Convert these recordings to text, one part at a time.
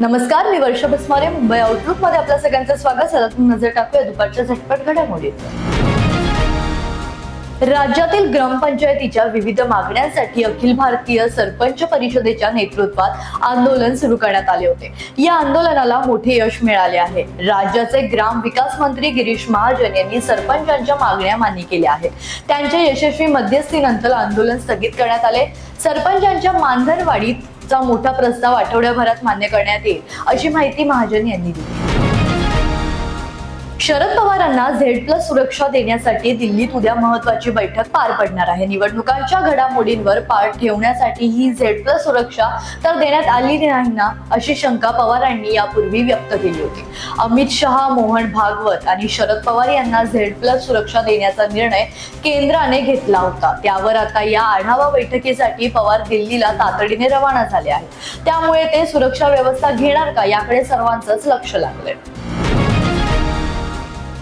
नमस्कार मी वर्षा बसमारे मुंबई आउटलुकमध्ये आपल्या सगळ्यांचं स्वागत. सध्या नजर टाकूया दुपारच्या झटपट घडामोडीत राज्यातील ग्रामपंचायतीच्या विविध मागण्यांसाठी अखिल भारतीय सरपंच परिषदेच्या नेतृत्वात आंदोलन सुरू करण्यात आले होते. या आंदोलनाला मोठे यश मिळाले आहे. राज्याचे ग्राम विकास मंत्री गिरीश महाजन यांनी सरपंचांच्या मागण्या मान्य केल्या आहेत. त्यांच्या यशस्वी मध्यस्थीनंतर आंदोलन स्थगित करण्यात आले. सरपंचांच्या मानधनवाढीत चा मोठा प्रस्ताव आठवड्याभरात मान्य करण्यात येईल अशी माहिती महाजन यांनी दिली. शरद पवारांना झेड प्लस सुरक्षा देण्यासाठी दिल्लीत उद्या महत्वाची बैठक पार पडणार आहे. निवडणुकांच्या घडामोडींवर पाठ ठेवण्यासाठी ही झेड प्लस सुरक्षा तर देण्यात आली नाही ना अशी शंका पवारांनी यापूर्वी व्यक्त केली होती. अमित शहा मोहन भागवत आणि शरद पवार यांना झेड प्लस सुरक्षा देण्याचा निर्णय केंद्राने घेतला होता. त्यावर आता या आढावा बैठकीसाठी पवार दिल्लीला तातडीने रवाना झाले आहेत. त्यामुळे ते सुरक्षा व्यवस्था घेणार का याकडे सर्वांचंच लक्ष लागलंय.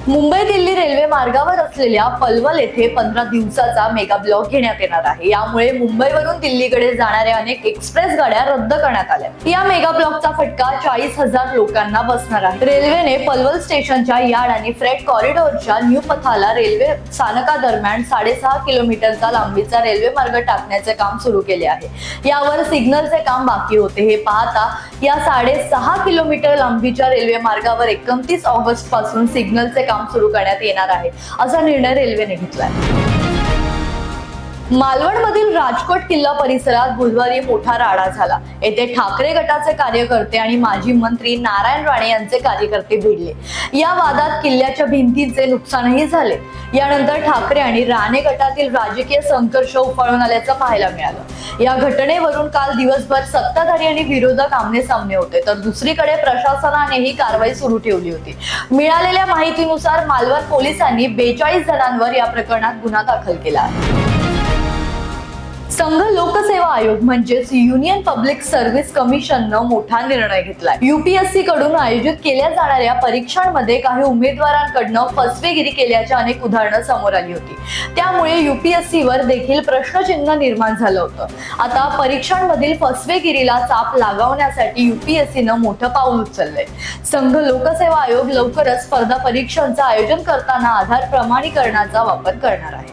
मुंबई दिल्ली रेल्वे मार्गावर असलेल्या पलवल येथे पंधरा दिवसाचा मेगा ब्लॉक घेण्यात येणार आहे. यामुळे मुंबईवरून दिल्लीकडे जाणाऱ्या अनेक एक्सप्रेस गाड्या रद्द करण्यात आल्या. या मेगा ब्लॉकचा फटका चाळीस हजार लोकांना बसणार आहे. रेल्वेने पलवल स्टेशनच्या यार्ड आणि फ्रेट कॉरिडॉरच्या न्यू पथाला रेल्वे स्थानकादरम्यान साडेसहा किलोमीटरचा लांबीचा रेल्वे मार्ग टाकण्याचे काम सुरू केले आहे. यावर सिग्नलचे काम बाकी होते. हे पाहता या साडेसहा किलोमीटर लांबीच्या रेल्वे मार्गावर एकोणतीस ऑगस्टपासून सिग्नलचे काम सुरू करण्यात येणार आहे असा निर्णय रेल्वेने घेतलाय. मालवणमधील राजकोट किल्ला परिसरात बुधवारी मोठा राडा झाला. येथे ठाकरे गटाचे कार्यकर्ते आणि माजी मंत्री नारायण राणे यांचे कार्यकर्ते भिडले. या वादात किल्ल्याच्या भिंतीचे नुकसानही झाले. यानंतर ठाकरे आणि राणे गटातील राजकीय संघर्ष उफाळून आल्याचं पाहायला मिळालं. या घटनेवरून काल दिवसभर सत्ताधारी आणि विरोधक आमने सामने होते. तर दुसरीकडे प्रशासनानेही कारवाई सुरू ठेवली होती. मिळालेल्या माहितीनुसार मालवण पोलिसांनी बेचाळीस जणांवर या प्रकरणात गुन्हा दाखल केला आहे. संघ लोकसेवा आयोग म्हणजेच युनियन पब्लिक सर्व्हिस कमिशननं मोठा निर्णय घेतलाय. युपीएससी कडून आयोजित केल्या जाणाऱ्या परीक्षांमध्ये काही उमेदवारांकडनं फसवेगिरी केल्याच्या अनेक उदाहरणं समोर आली होती. त्यामुळे युपीएससी वर देखील प्रश्नचिन्ह निर्माण झालं होतं. आता परीक्षांमधील फसवेगिरीला चाप लागावण्यासाठी युपीएससीनं मोठं पाऊल उचललंय. संघ लोकसेवा आयोग लवकरच स्पर्धा परीक्षांचं आयोजन करताना आधार प्रमाणीकरणाचा वापर करणार आहे.